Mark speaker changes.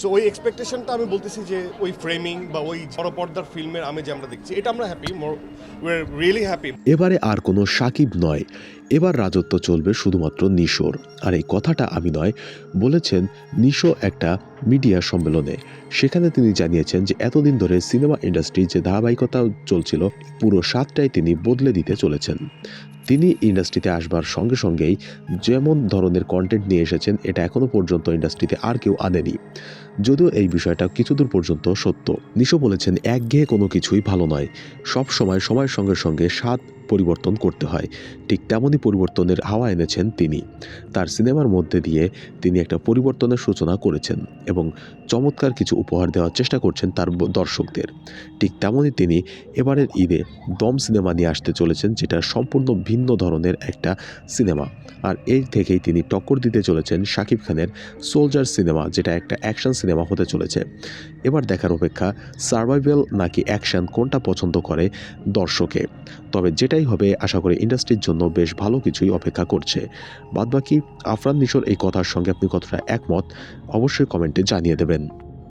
Speaker 1: So ওই এক্সপেকটেশনটা আমি বলতেছি যে ওই ফ্রেমিং বা ওই বড় পর্দার ফিল্মের আমি যে আমরা দেখছি, এটা আমরা হ্যাপি উই রিয়েলি হ্যাপি
Speaker 2: এবারে আর কোনো সাকিব নয়। এবার রাজত্ব চলবে শুধুমাত্র নিশোর। আর এই কথাটা আমি নয়, বলেছেন নিশো একটা মিডিয়া সম্মেলনে। সেখানে তিনি জানিয়েছেন যে এতদিন ধরে সিনেমা ইন্ডাস্ট্রি যে ধারাবাহিকতা চলছিল, পুরো সাতটাই তিনি বদলে দিতে চলেছেন। তিনি ইন্ডাস্ট্রিতে আসবার সঙ্গে সঙ্গেই যেমন ধরনের কন্টেন্ট নিয়ে এসেছেন, এটা এখনও পর্যন্ত ইন্ডাস্ট্রিতে আর কেউ আনেনি। যদিও এই বিষয়টা কিছুদূর পর্যন্ত সত্য। নিশো বলেছেন, একঘেয়ে কোনো কিছুই ভালো নয়। সব সময় সময়ের সঙ্গে সঙ্গে স্বাদ পরিবর্তন করতে হয়। ঠিক তেমনই পরিবর্তনের হাওয়া এনেছেন তিনি। তার সিনেমার মধ্যে দিয়ে তিনি একটা পরিবর্তনের সূচনা করেছেন এবং চমৎকার কিছু উপহার দেওয়ার চেষ্টা করছেন তার দর্শকদের। ঠিক তেমনই তিনি এবারের ঈদে দম সিনেমা নিয়ে আসতে চলেছেন, যেটা সম্পূর্ণ ভিন্ন ধরনের একটা সিনেমা। আর এই থেকেই তিনি টক্কর দিতে চলেছেন শাকিব খানের সোলজার সিনেমা, যেটা একটা অ্যাকশন সিনেমা হতে চলেছে। এবার দেখার অপেক্ষা সার্ভাইভাল নাকি অ্যাকশন কোনটা পছন্দ করে দর্শকে? তবে যেটাই হবে আশা করি ইন্ডাস্ট্রির জন্য বেশ ভালো কিছুই অপেক্ষা করছে। বাদবাকি আফরান নিশোর এই কথার সঙ্গে আপনি কতটা একমত, অবশ্যই কমেন্টে জানিয়ে দেবেন।